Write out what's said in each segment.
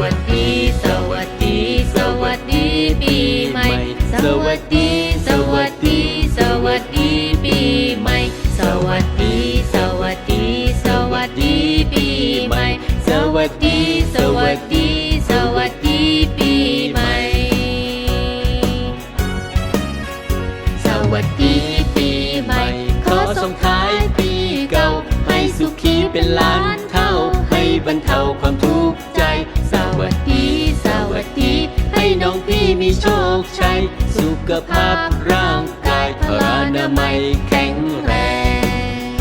วัสดี สวัสดี สวัสดีปีใหม่ สวัสดี สวัสดี สวัสดีปีใหม่ สวัสดี สวัสดี สวัสดีปีใหม่ สวัสดี สวัสดี สวัสดีปีใหม่ สวัสดีปีใหม่ ขอส่งท้ายปีเก่า ให้สุขีเป็นล้านเท่า ให้บรรเทาความทุกข์ โชคชัย สุขภาพร่างกายพรานามัยแข็งแรง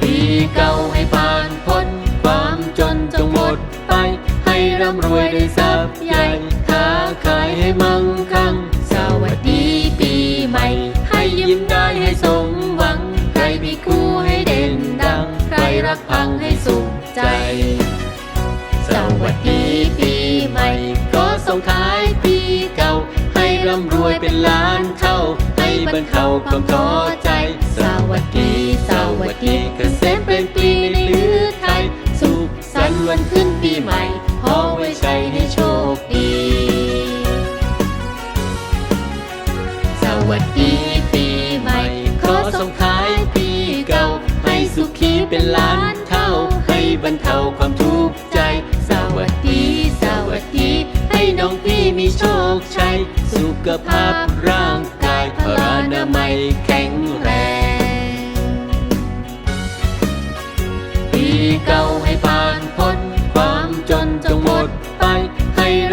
ปีเก่าให้ผ่านพ้นความจนจงหมดไป ให้ร่ำรวยได้ทรัพย์ใหญ่ค้าขายให้มั่งคั่ง สวัสดีปีใหม่ ให้ยิ้มได้ให้สมหวัง ใครมีคู่ให้เด่นดัง ใครรักพังให้สุขใจ สวัสดี ความท้อใจ สวัสดี สวัสดีเกษตรเป็นปีในลือไทย สุขสันต์วันขึ้นปีใหม่ ขอไว้ใช้ให้โชคดี สวัสดีปีใหม่ ขอส่งท้ายปีเก่า ให้สุขีเป็นล้านเท่า ให้บรรเทาความทุกข์ใจ สวัสดี สวัสดี ให้น้องพี่มีโชคชัย สุขภาพร่าง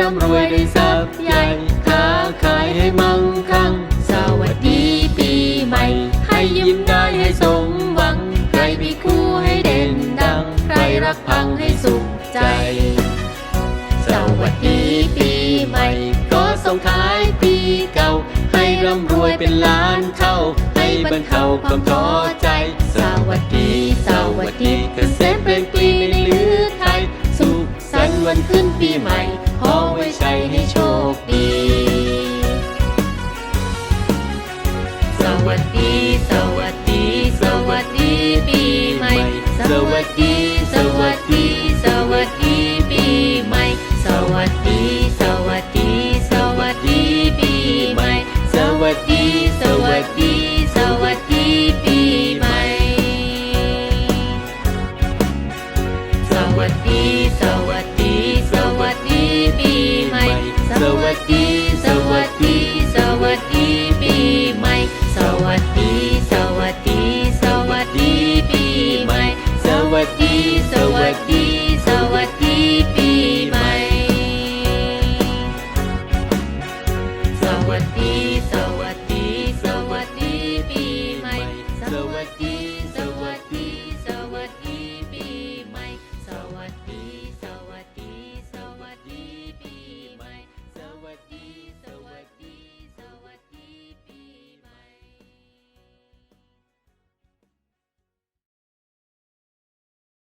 ร่ำรวยได้ทรัพย์ใหญ่ค้าขายให้มั่งคั่ง สวัสดีปีใหม่ ให้ยิ้มได้ให้สมหวัง ใครมีคู่ให้เด่นดัง ใครรักพังให้สุขใจ สวัสดีปีใหม่ ก็ส่งท้ายปีเก่า ให้ร่ำรวยเป็นล้านเท่า ให้บรรเทาความท้อใจ สวัสดี วันขึ้นปีใหม่ ขอไว้ใช้ให้โชคดี สวัสดี สวัสดี สวัสดีปีใหม่ สวัสดี